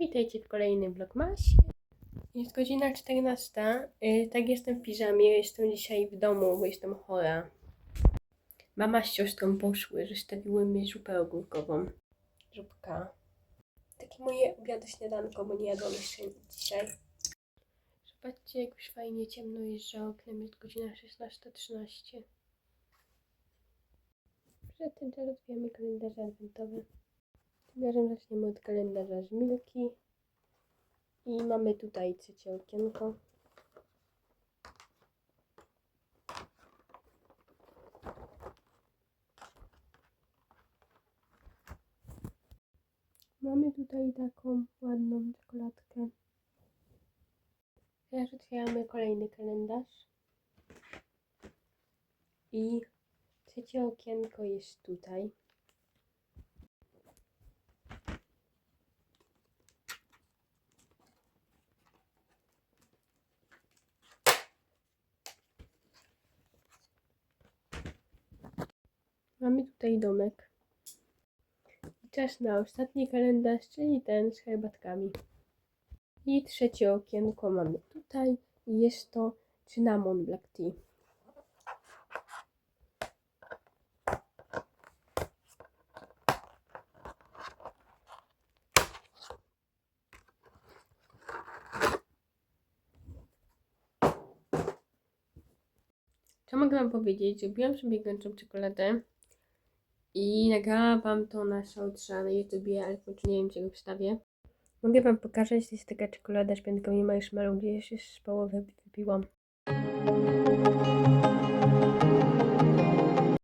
Witajcie w kolejnym vlogmasie. Jest godzina 14. Yy, tak jestem w piżamie. Jestem dzisiaj w domu, bo jestem chora. Mama z siostrą poszły, że stawiły mi zupę ogórkową. Zupka. Takie moje obiady śniadanko, bo nie jadłam jeszcze nic dzisiaj. Zobaczcie, jak już fajnie ciemno jest za oknem. Jest godzina 16.13. Przed tym rozwijamy kalendarze adwentowe. Tym razem zaczniemy od kalendarza z Milki. I mamy tutaj trzecie okienko. Mamy tutaj taką ładną czekoladkę. Teraz otwieramy kolejny kalendarz. I trzecie okienko jest tutaj. Mamy tutaj domek. I czas na ostatni kalendarz, czyli ten z herbatkami. I trzecie okienko mamy tutaj. I jest to Cinnamon Black Tea. Co mogę Wam powiedzieć? Zrobiłam sobie gęczą czekoladę i nagrałam Wam to na shortsa na YouTubie, ale nie wiem, czy go wstawię. Mogę Wam pokazać, to jest taka czekolada z piankami marshmallow, gdzie już z połowę wypiłam.